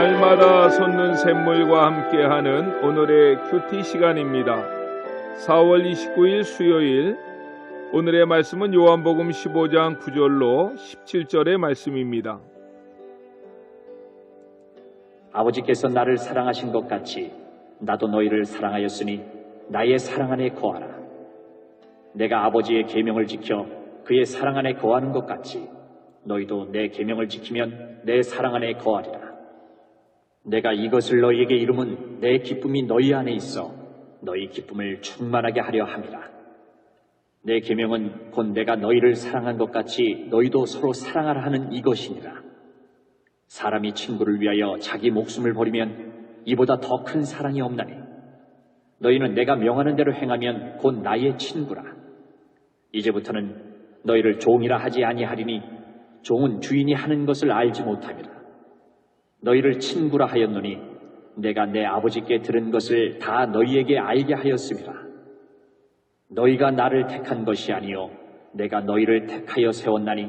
날마다 솟는 샘물과 함께하는 오늘의 큐티 시간입니다. 4월 29일 수요일 오늘의 말씀은 요한복음 15장 9절로 17절의 말씀입니다. 아버지께서 나를 사랑하신 것 같이 나도 너희를 사랑하였으니 나의 사랑 안에 거하라. 내가 아버지의 계명을 지켜 그의 사랑 안에 거하는 것 같이 너희도 내 계명을 지키면 내 사랑 안에 거하리라. 내가 이것을 너희에게 이름은 내 기쁨이 너희 안에 있어 너희 기쁨을 충만하게 하려 함이라. 내 계명은 곧 내가 너희를 사랑한 것 같이 너희도 서로 사랑하라 하는 이것이니라. 사람이 친구를 위하여 자기 목숨을 버리면 이보다 더 큰 사랑이 없나니 너희는 내가 명하는 대로 행하면 곧 나의 친구라. 이제부터는 너희를 종이라 하지 아니하리니 종은 주인이 하는 것을 알지 못함이라. 너희를 친구라 하였노니 내가 내 아버지께 들은 것을 다 너희에게 알게 하였음이라. 너희가 나를 택한 것이 아니요 내가 너희를 택하여 세웠나니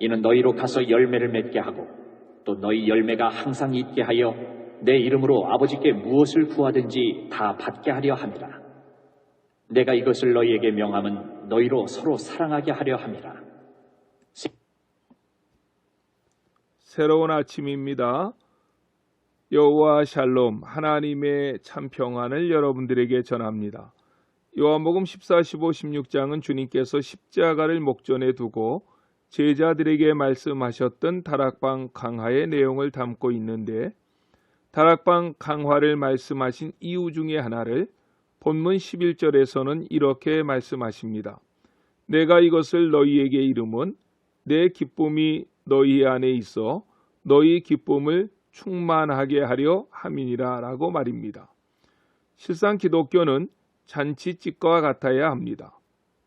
이는 너희로 가서 열매를 맺게 하고 또 너희 열매가 항상 있게 하여 내 이름으로 아버지께 무엇을 구하든지 다 받게 하려 함이라. 내가 이것을 너희에게 명함은 너희로 서로 사랑하게 하려 함이라. 새로운 아침입니다. 여호와 샬롬 하나님의 참 평안을 여러분들에게 전합니다. 요한복음 14, 15, 16장은 주님께서 십자가를 목전에 두고 제자들에게 말씀하셨던 다락방 강화의 내용을 담고 있는데 다락방 강화를 말씀하신 이유 중에 하나를 본문 11절에서는 이렇게 말씀하십니다. 내가 이것을 너희에게 이름은 내 기쁨이 너희 안에 있어 너희 기쁨을 충만하게 하려 함이니라 라고 말입니다. 실상 기독교는 잔치집과 같아야 합니다.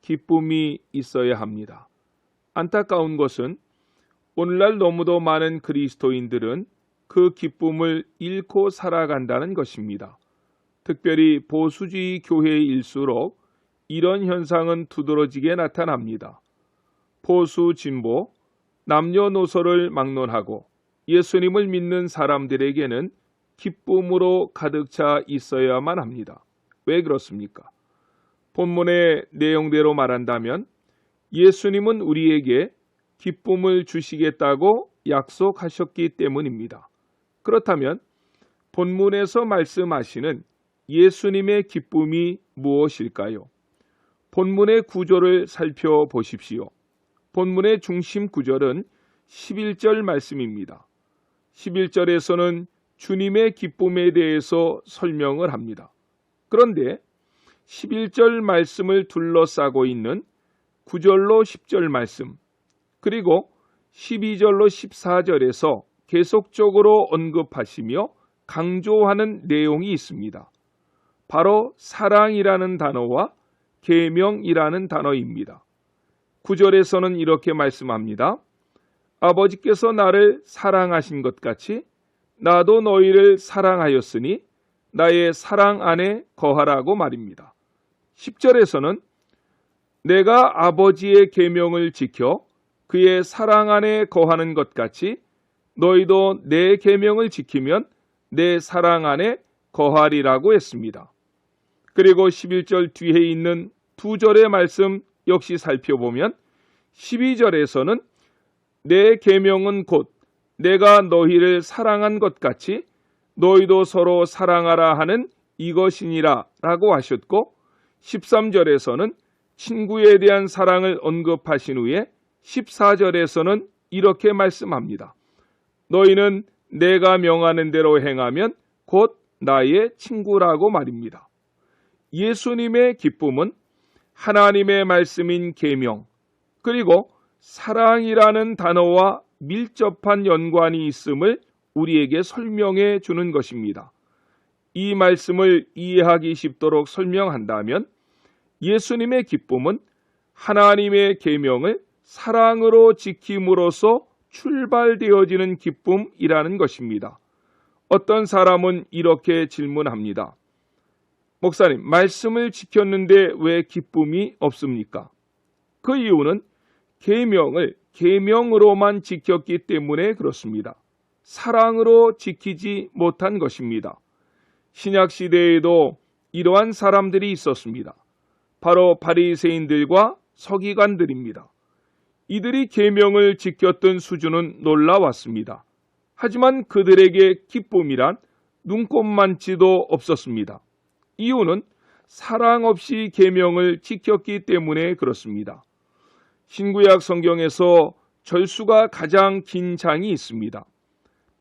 기쁨이 있어야 합니다. 안타까운 것은 오늘날 너무도 많은 그리스도인들은 그 기쁨을 잃고 살아간다는 것입니다. 특별히 보수주의 교회일수록 이런 현상은 두드러지게 나타납니다. 보수 진보, 남녀노소를 막론하고 예수님을 믿는 사람들에게는 기쁨으로 가득 차 있어야만 합니다. 왜 그렇습니까? 본문의 내용대로 말한다면 예수님은 우리에게 기쁨을 주시겠다고 약속하셨기 때문입니다. 그렇다면 본문에서 말씀하시는 예수님의 기쁨이 무엇일까요? 본문의 구조를 살펴보십시오. 본문의 중심 구절은 11절 말씀입니다. 11절에서는 주님의 기쁨에 대해서 설명을 합니다. 그런데 11절 말씀을 둘러싸고 있는 9절로 10절 말씀, 그리고 12절로 14절에서 계속적으로 언급하시며 강조하는 내용이 있습니다. 바로 사랑이라는 단어와 계명이라는 단어입니다. 9절에서는 이렇게 말씀합니다. 아버지께서 나를 사랑하신 것 같이 나도 너희를 사랑하였으니 나의 사랑 안에 거하라고 말입니다. 10절에서는 내가 아버지의 계명을 지켜 그의 사랑 안에 거하는 것 같이 너희도 내 계명을 지키면 내 사랑 안에 거하리라고 했습니다. 그리고 11절 뒤에 있는 두 절의 말씀 역시 살펴보면 12절에서는 내 계명은 곧 내가 너희를 사랑한 것 같이 너희도 서로 사랑하라 하는 이것이니라 라고 하셨고 13절에서는 친구에 대한 사랑을 언급하신 후에 14절에서는 이렇게 말씀합니다. 너희는 내가 명하는 대로 행하면 곧 나의 친구라고 말입니다. 예수님의 기쁨은 하나님의 말씀인 계명 그리고 사랑이라는 단어와 밀접한 연관이 있음을 우리에게 설명해 주는 것입니다. 이 말씀을 이해하기 쉽도록 설명한다면 예수님의 기쁨은 하나님의 계명을 사랑으로 지킴으로써 출발되어지는 기쁨이라는 것입니다. 어떤 사람은 이렇게 질문합니다. 목사님, 말씀을 지켰는데 왜 기쁨이 없습니까? 그 이유는 계명을 계명으로만 지켰기 때문에 그렇습니다. 사랑으로 지키지 못한 것입니다. 신약 시대에도 이러한 사람들이 있었습니다. 바로 바리새인들과 서기관들입니다. 이들이 계명을 지켰던 수준은 놀라웠습니다. 하지만 그들에게 기쁨이란 눈꼽만치도 없었습니다. 이유는 사랑 없이 계명을 지켰기 때문에 그렇습니다. 신구약 성경에서 절수가 가장 긴 장이 있습니다.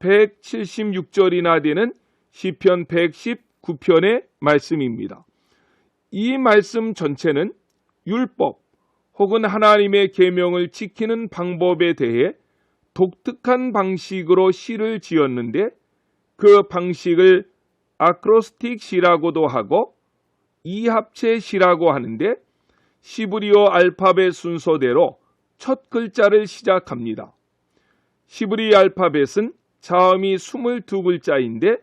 176절이나 되는 시편 119편의 말씀입니다. 이 말씀 전체는 율법 혹은 하나님의 계명을 지키는 방법에 대해 독특한 방식으로 시를 지었는데 그 방식을 아크로스틱 시라고도 하고 이합체 시라고 하는데 시브리어 알파벳 순서대로 첫 글자를 시작합니다. 시브리 알파벳은 자음이 22글자인데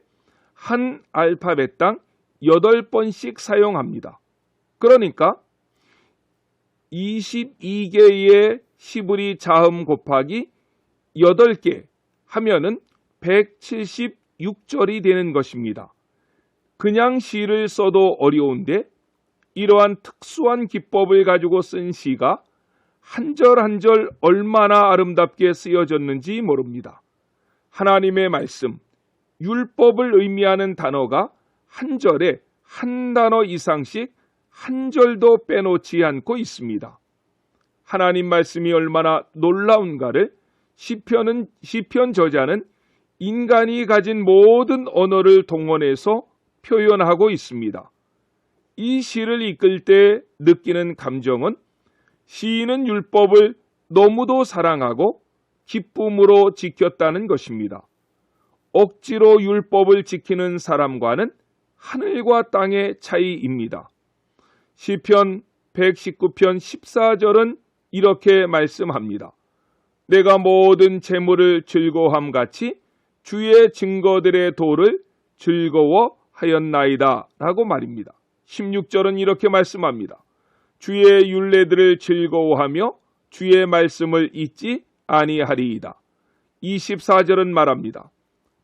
한 알파벳당 8번씩 사용합니다. 그러니까 22개의 시브리 자음 곱하기 8개 하면은 176절이 되는 것입니다. 그냥 시를 써도 어려운데 이러한 특수한 기법을 가지고 쓴 시가 한 절 한 절 얼마나 아름답게 쓰여졌는지 모릅니다. 하나님의 말씀, 율법을 의미하는 단어가 한 절에 한 단어 이상씩 한 절도 빼놓지 않고 있습니다. 하나님 말씀이 얼마나 놀라운가를 시편은 시편 저자는 인간이 가진 모든 언어를 동원해서 표현하고 있습니다. 이 시를 이끌 때 느끼는 감정은 시인은 율법을 너무도 사랑하고 기쁨으로 지켰다는 것입니다. 억지로 율법을 지키는 사람과는 하늘과 땅의 차이입니다. 시편 119편 14절은 이렇게 말씀합니다. 내가 모든 재물을 즐거함 같이 주의 증거들의 도를 즐거워하였나이다 라고 말입니다. 16절은 이렇게 말씀합니다. 주의 윤례들을 즐거워하며 주의 말씀을 잊지 아니하리이다. 24절은 말합니다.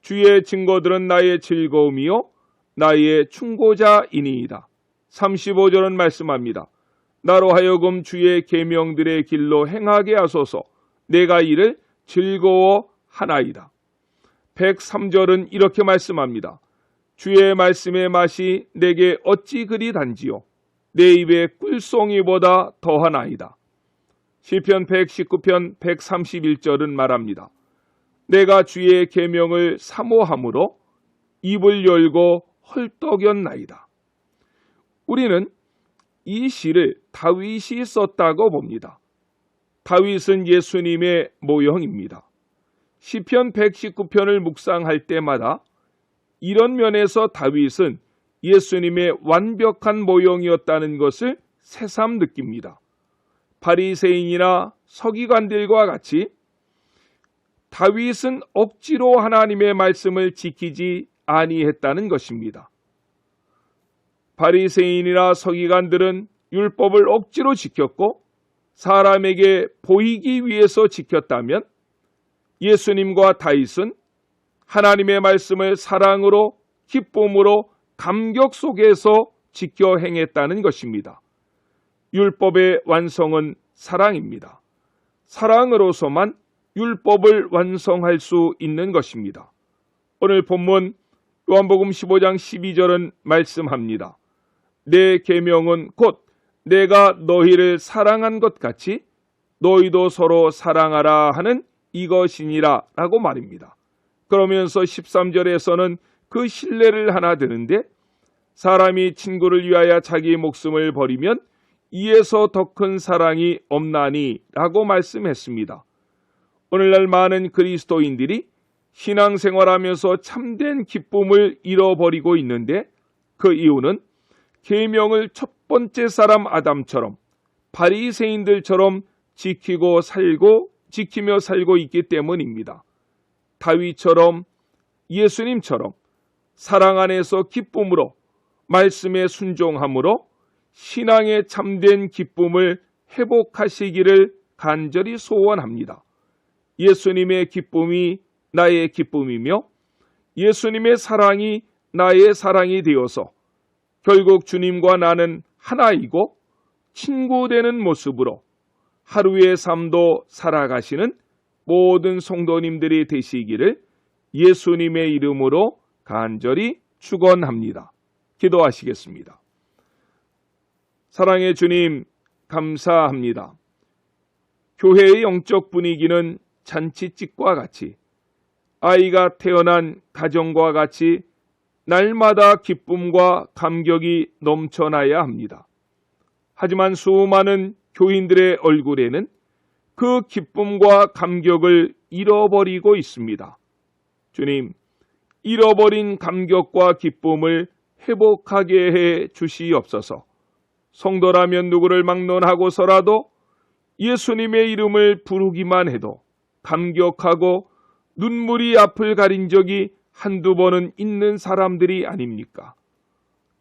주의 증거들은 나의 즐거움이요 나의 충고자이니이다. 35절은 말씀합니다. 나로 하여금 주의 계명들의 길로 행하게 하소서 내가 이를 즐거워하나이다. 103절은 이렇게 말씀합니다. 주의 말씀의 맛이 내게 어찌 그리 단지요 내 입에 꿀송이보다 더하나이다. 시편 119편 131절은 말합니다. 내가 주의 계명을 사모함으로 입을 열고 헐떡였나이다. 우리는 이 시를 다윗이 썼다고 봅니다. 다윗은 예수님의 모형입니다. 시편 119편을 묵상할 때마다 이런 면에서 다윗은 예수님의 완벽한 모형이었다는 것을 새삼 느낍니다. 바리새인이나 서기관들과 같이 다윗은 억지로 하나님의 말씀을 지키지 아니했다는 것입니다. 바리새인이나 서기관들은 율법을 억지로 지켰고 사람에게 보이기 위해서 지켰다면 예수님과 다윗은 하나님의 말씀을 사랑으로 기쁨으로 감격 속에서 지켜 행했다는 것입니다. 율법의 완성은 사랑입니다. 사랑으로서만 율법을 완성할 수 있는 것입니다. 오늘 본문 요한복음 15장 12절은 말씀합니다. 내 계명은 곧 내가 너희를 사랑한 것 같이 너희도 서로 사랑하라 하는 이것이니라 라고 말입니다. 그러면서 13절에서는 그 신뢰를 하나 드는데 사람이 친구를 위하여 자기 목숨을 버리면 이에서 더 큰 사랑이 없나니 라고 말씀했습니다. 오늘날 많은 그리스도인들이 신앙생활하면서 참된 기쁨을 잃어버리고 있는데 그 이유는 계명을 첫 번째 사람 아담처럼 바리새인들처럼 지키고 살고 지키며 살고 있기 때문입니다. 다윗처럼 예수님처럼 사랑 안에서 기쁨으로 말씀에 순종함으로 신앙의 참된 기쁨을 회복하시기를 간절히 소원합니다. 예수님의 기쁨이 나의 기쁨이며 예수님의 사랑이 나의 사랑이 되어서 결국 주님과 나는 하나이고 친구 되는 모습으로 하루의 삶도 살아가시는 모든 성도님들이 되시기를 예수님의 이름으로 간절히 축원합니다. 기도하시겠습니다. 사랑의 주님 감사합니다. 교회의 영적 분위기는 잔치집과 같이 아이가 태어난 가정과 같이 날마다 기쁨과 감격이 넘쳐나야 합니다. 하지만 수많은 교인들의 얼굴에는 그 기쁨과 감격을 잃어버리고 있습니다. 주님, 잃어버린 감격과 기쁨을 회복하게 해 주시옵소서. 성도라면 누구를 막론하고서라도 예수님의 이름을 부르기만 해도 감격하고 눈물이 앞을 가린 적이 한두 번은 있는 사람들이 아닙니까?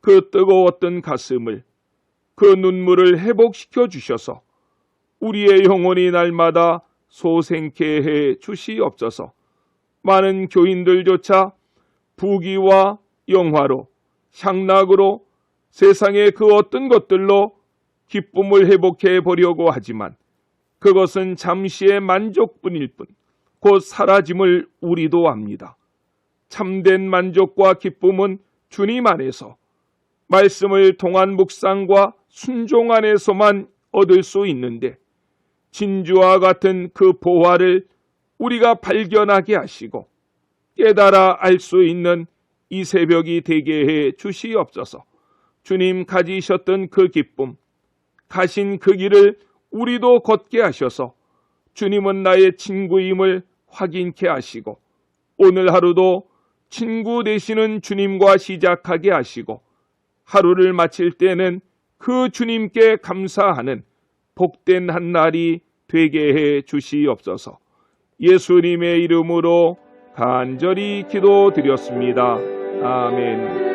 그 뜨거웠던 가슴을 그 눈물을 회복시켜 주셔서 우리의 영혼이 날마다 소생케 해 주시옵소서. 많은 교인들조차 부귀와 영화로 향락으로 세상의 그 어떤 것들로 기쁨을 회복해 보려고 하지만 그것은 잠시의 만족뿐일 뿐 곧 사라짐을 우리도 압니다. 참된 만족과 기쁨은 주님 안에서 말씀을 통한 묵상과 순종 안에서만 얻을 수 있는데 진주와 같은 그 보화를 우리가 발견하게 하시고 깨달아 알 수 있는 이 새벽이 되게 해 주시옵소서. 주님 가지셨던 그 기쁨, 가신 그 길을 우리도 걷게 하셔서 주님은 나의 친구임을 확인케 하시고 오늘 하루도 친구 되시는 주님과 시작하게 하시고 하루를 마칠 때는 그 주님께 감사하는 복된 한 날이 되게 해 주시옵소서. 예수님의 이름으로 간절히 기도드렸습니다. 아멘.